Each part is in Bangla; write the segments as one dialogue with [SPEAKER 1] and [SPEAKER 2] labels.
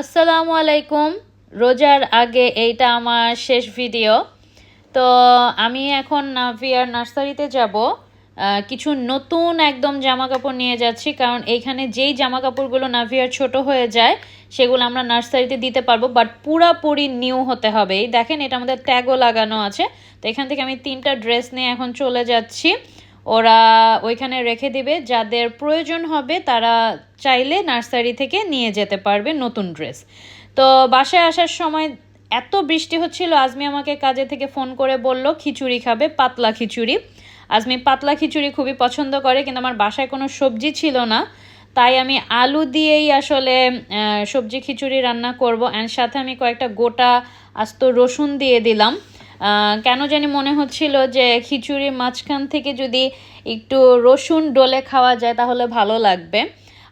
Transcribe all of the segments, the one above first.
[SPEAKER 1] আসসালামু আলাইকুম। রোজার আগে এইটা আমার শেষ ভিডিও। তো আমি এখন নাভিয়ার নার্সারিতে যাব। কিছু নতুন একদম জামা কাপড় নিয়ে যাচ্ছি, কারণ এইখানে যেই জামা কাপড়গুলো নাভিয়ার ছোট হয়ে যায়, সেগুলো আমরা নার্সারিতে দিতে পারব বাট পুরাপুরি নিউ হতে হবে। এই দেখেন, এটা আমাদের ট্যাগও লাগানো আছে। তো এখান থেকে আমি তিনটা ড্রেস নিয়ে এখন চলে যাচ্ছি। ওরা ওইখানে রেখে দিবে, যাদের প্রয়োজন হবে তারা চাইলে নার্সারি থেকে নিয়ে যেতে পারবে নতুন ড্রেস। তো বাসায় আসার সময় এত বৃষ্টি হচ্ছিল, আজমি আমাকে কাজে থেকে ফোন করে বলল, খিচুড়ি খাবে, পাতলা খিচুড়ি। আজমি পাতলা খিচুড়ি খুবই পছন্দ করে, কিন্তু আমার বাসায় কোনো সবজি ছিল না। তাই আমি আলু দিয়েই আসলে সবজি খিচুড়ি রান্না করব। অ্যান্ড সাথে আমি কয়েকটা গোটা আস্ত রসুন দিয়ে দিলাম। কেন জানি মনে হচ্ছিল যে খিচুড়ির মাঝখান থেকে যদি একটু রসুন ডলে খাওয়া যায় তাহলে ভালো লাগবে।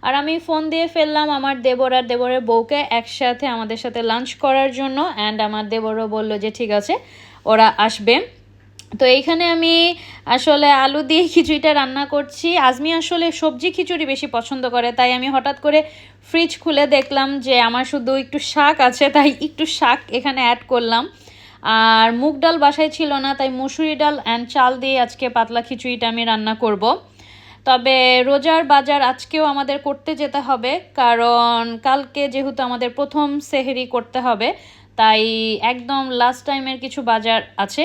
[SPEAKER 1] আর আমি ফোন দিয়ে ফেললাম আমার দেবর আর দেবরের বউকে একসাথে আমাদের সাথে লাঞ্চ করার জন্য অ্যান্ড আমার দেবরও বলল যে ঠিক আছে, ওরা আসবে। তো এইখানে আমি আসলে আলু দিয়ে খিচুড়িটা রান্না করছি। আজমি আসলে সবজি খিচুড়ি বেশি পছন্দ করে, তাই আমি হঠাৎ করে ফ্রিজ খুলে দেখলাম যে আমার শুধু একটু শাক আছে, তাই একটু শাক এখানে অ্যাড করলাম। আর মুগ ডাল বাসায় ছিল না, তাই মুসুরি ডাল অ্যান্ড চাল দিয়ে আজকে পাতলা খিচুড়িটা আমি রান্না করব। তবে রোজার বাজার আজকেও আমাদের করতে যেতে হবে, কারণ কালকে যেহেতু আমাদের প্রথম সেহেরি করতে হবে, তাই একদম লাস্ট টাইমের কিছু বাজার আছে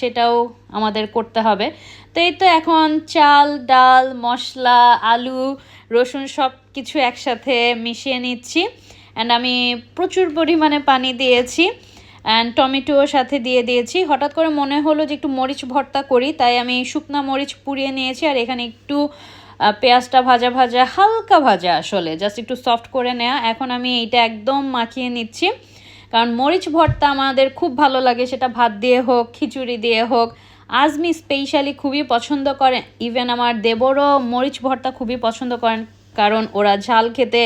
[SPEAKER 1] সেটাও আমাদের করতে হবে। তো এই তো এখন চাল, ডাল, মশলা, আলু, রসুন সব কিছু একসাথে মিশিয়ে নিচ্ছি অ্যান্ড আমি প্রচুর পরিমাণে পানি দিয়েছি। অ্যান্ড টমেটোও সাথে দিয়ে দিয়েছি। হঠাৎ করে মনে হলো যে একটু মরিচ ভর্তা করি, তাই আমি শুকনা মরিচ পুড়িয়ে নিয়েছি আর এখানে একটু পেঁয়াজটা ভাজা ভাজা, হালকা ভাজা আসলে জাস্ট একটু সফট করে নেওয়া এখন আমি এইটা একদম মাখিয়ে নিচ্ছি। কারণ মরিচ ভর্তা আমাদের খুব ভালো লাগে, সেটা ভাত দিয়ে হোক, খিচুড়ি দিয়ে হোক। আজমি স্পেশালি খুবই পছন্দ করেন ইভেন আমার দেবরও মরিচ ভর্তা খুবই পছন্দ করেন, কারণ ওরা ঝাল খেতে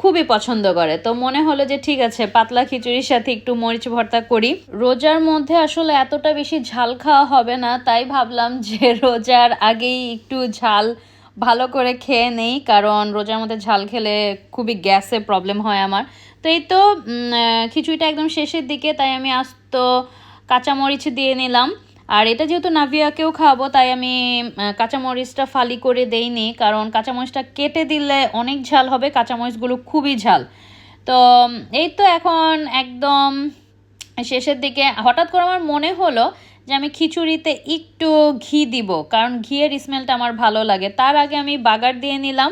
[SPEAKER 1] খুবই পছন্দ করে। তো মনে হলো যে ঠিক আছে, পাতলা খিচুড়ির সাথে একটু মরিচ ভর্তা করি। রোজার মধ্যে আসলে এতটা বেশি ঝাল খাওয়া হবে না, তাই ভাবলাম যে রোজার আগেই একটু ঝাল ভালো করে খেয়ে নেই, কারণ রোজার মধ্যে ঝাল খেলে খুবই গ্যাসে প্রবলেম হয় আমার। তো এই তো খিচুড়িটা একদম শেষের দিকে, তাই আমি আস্ত কাঁচামরিচ দিয়ে নিলাম। আর এটা যেহেতু নাভিয়াকেও খাওয়াবো, তাই আমি কাঁচামরিচটা ফালি করে দেইনি, কারণ কাঁচামরিচটা কেটে দিলে অনেক ঝাল হবে, কাঁচামরিচগুলো খুবই ঝাল। তো, এই তো এখন একদম শেষের দিকে, হঠাৎ করে আমার মনে হলো যে আমি খিচুড়িতে একটু ঘি দিব, কারণ ঘিয়ের স্মেলটা আমার ভালো লাগে। তার আগে আমি বাগার দিয়ে নিলাম,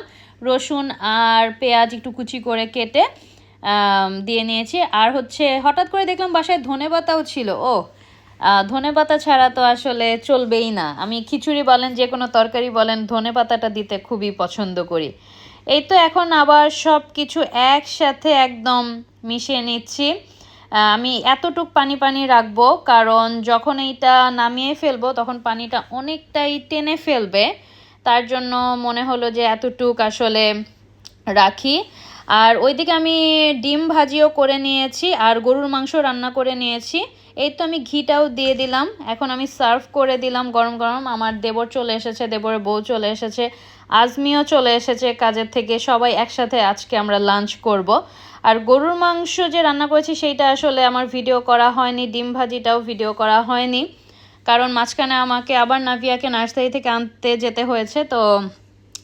[SPEAKER 1] রসুন আর পেঁয়াজ একটু কুচি করে কেটে দিয়ে নিয়েছি। আর হচ্ছে, হঠাৎ করে দেখলাম বাসায় ধনে পাতাও ছিল ও ধনে পাতা ছাড়া তো আসলে চলবেই না। আমি খিচুড়ি বলেন, যে কোনো তরকারি বলেন, ধনে পাতাটা দিতে খুবই পছন্দ করি। এই তো এখন আবার সব কিছু একসাথে একদম মিশিয়ে নিচ্ছি। আমি এতটুক পানি পানি রাখব, কারণ যখন এইটা নামিয়ে ফেলব, তখন পানিটা অনেকটাই টেনে ফেলবে। তার জন্য মনে হলো যে এতটুক আসলে রাখি। আর ওইদিকে আমি ডিম ভাজিও করে নিয়েছি আর গরুর মাংস রান্না করে নিয়েছি। এই তো আমি ঘিটাও দিয়ে দিলাম। এখন আমি সার্ভ করে দিলাম গরম গরম। আমার দেবর চলে এসেছে, দেবরের বউ চলে এসেছে, আজমিও চলে এসেছে কাজের থেকে। সবাই একসাথে আজকে আমরা লাঞ্চ করব। আর গরুর মাংস যে রান্না করেছি সেইটা আসলে আমার ভিডিও করা হয়নি, ডিম ভাজিটাও ভিডিও করা হয়নি। কারণ মাঝখানে আমাকে আবার নাভিয়াকে নার্সারি থেকে আনতে যেতে হয়েছে, তো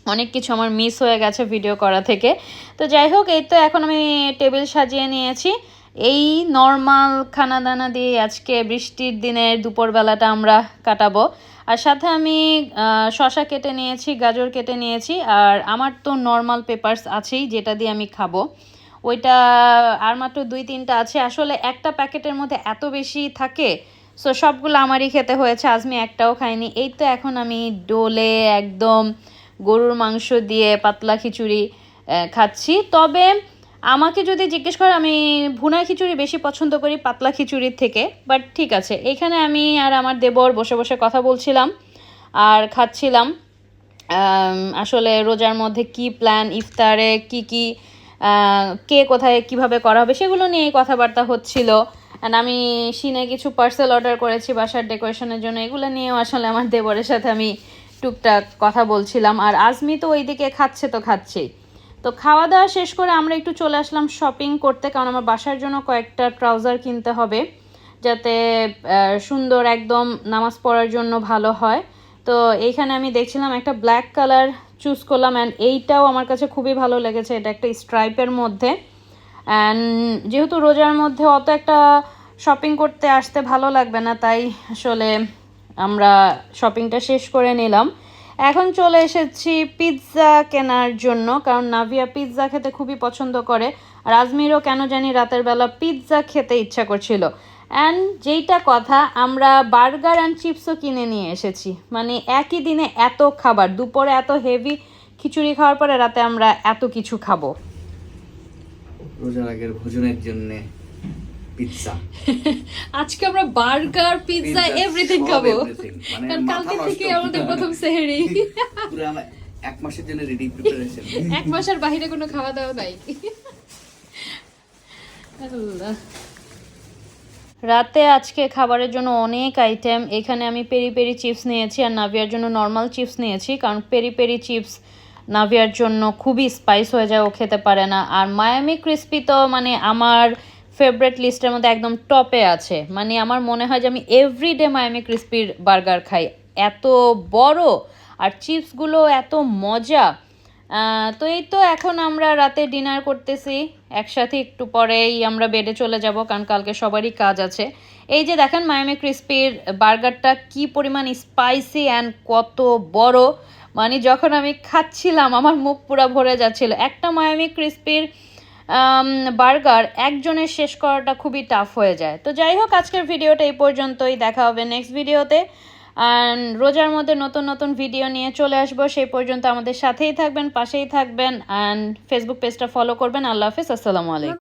[SPEAKER 1] অনেক কিছু আমার মিস হয়ে গেছে ভিডিও করা থেকে। তো যাই হোক, এই তো এখন আমি টেবিল সাজিয়ে নিয়েছি। এই নর্মাল খানা দানা দিয়ে আজকে বৃষ্টির দিনের দুপুরবেলাটা আমরা কাটাবো। আর সাথে আমি শসা কেটে নিয়েছি, গাজর কেটে নিয়েছি, আর আমার তো নর্মাল পেপারস আছেই, যেটা দিয়ে আমি খাব। ওইটা আর মাত্র দুই তিনটা আছে। আসলে একটা প্যাকেটের মধ্যে এত বেশি থাকে সো সবগুলো আমারই খেতে হয়েছে, আজমি একটাও খাইনি। এই তো এখন আমি ডোলে একদম গরুর মাংস দিয়ে পাতলা খিচুড়ি খাচ্ছি। তবে আমাকে যদি জিজ্ঞেস করে, আমি ভুনা খিচুড়ি বেশি পছন্দ করি পাতলা খিচুড়ির থেকে বাট ঠিক আছে। এখানে আমি আর আমার দেবর বসে বসে কথা বলছিলাম আর খাচ্ছিলাম। আসলে রোজার মধ্যে কি প্ল্যান ইফতারে কি কি কে কোথায় কীভাবে করা হবে সেগুলো নিয়েই কথাবার্তা হচ্ছিল। অ্যান্ড আমি সিনে কিছু পার্সেল অর্ডার করেছি বাসার ডেকোরেশনের জন্য। এগুলো নিয়েও আসলে আমার দেবরের সাথে আমি টুকটাক কথা বলছিলাম, আর আজমি তো ওইদিকে খাচ্ছে তো খাচ্ছেই। তো খাওয়া দাওয়া শেষ করে আমরা একটু চলে আসলাম শপিং করতে, কারণ আমার বাসার জন্য কয়েকটা ট্রাউজার কিনতে হবে, যাতে সুন্দর একদম নামাজ পড়ার জন্য ভালো হয়। তো এইখানে আমি দেখছিলাম একটা ব্ল্যাক কালার চুজ করলাম অ্যান্ড এইটাও আমার কাছে খুবই ভালো লেগেছে, এটা একটা স্ট্রাইপের মধ্যে। অ্যান্ড যেহেতু রোজার মধ্যে অত একটা শপিং করতে আসতে ভালো লাগবে না, তাই আসলে আমরা শপিংটা শেষ করে নিলাম। এখন চলে এসেছি পিৎজা কেনার জন্য, কারণ নাভিয়া পিৎজা খেতে খুবই পছন্দ করে। আর আজমিরও কেন জানি রাতের বেলা পিৎজা খেতে ইচ্ছা করছিল। অ্যান্ড যেইটা কথা, আমরা বার্গার অ্যান্ড চিপসও কিনে নিয়ে এসেছি। মানে একই দিনে এত খাবার, দুপুরে এত হেভি খিচুড়ি খাওয়ার পরে রাতে আমরা এত কিছু খাব।
[SPEAKER 2] রোজার আগের ভোজনের জন্য পিৎজা
[SPEAKER 3] আজকে আমরা বার্গার পিৎজা এভরিথিং খাব।
[SPEAKER 2] মানে
[SPEAKER 3] কারণ কালকে থেকে আমাদের প্রথম সেহরি।
[SPEAKER 2] পুরো এক মাসের জন্য রেডি প্রিপারেশন
[SPEAKER 3] এক মাসের বাইরে কোনো খাওয়া দাওয়া নাই। আল্লাহ।
[SPEAKER 1] রাতে আজকে খাবারের জন্য অনেক আইটেম এখানে আমি পেরি পেরি চিপস নিয়েছি আর নাভিয়ার জন্য নর্মাল চিপস নিয়েছি। কারণ পেরি পেরি চিপস নাভিয়ার জন্য খুবই স্পাইস হয়ে যায় ও খেতে পারে না। আর মায়ামি ক্রিস্পি তো মানে আমার ফেভারেট লিস্টের মধ্যে একদম টপে আছে। মানে আমার মনে হয় যে আমি এভরিডে মায়ামি ক্রিস্পির বার্গার খাই। এত বড় আর চিপসগুলো এত মজা। তো এই তো এখন আমরা রাতে ডিনার করতেছি। একসাথে একটু পরেই আমরা বেডে চলে যাব, কারণ কালকে সবারই কাজ আছে। এই যে দেখেন মায়ামি ক্রিস্পির বার্গারটা কি পরিমাণ স্পাইসি অ্যান্ড কত বড়। মানে যখন আমি খাচ্ছিলাম, আমার মুখ পুরো ভরে যাচ্ছিল। একটা মায়ামি ক্রিস্পির বার্গার একজনের শেষ করাটা খুবই টাফ হয়ে যায়। তো যাই হোক, আজকের ভিডিওটা এই পর্যন্তই। দেখা হবে নেক্সট ভিডিওতে। অ্যান্ড রোজার মধ্যে নতুন নতুন ভিডিও নিয়ে চলে আসব। সেই পর্যন্ত আমাদের সাথেই থাকবেন, পাশেই থাকবেন। অ্যান্ড ফেসবুক পেজটা ফলো করবেন। আল্লাহ হাফিজ। আসসালামু আলাইকুম।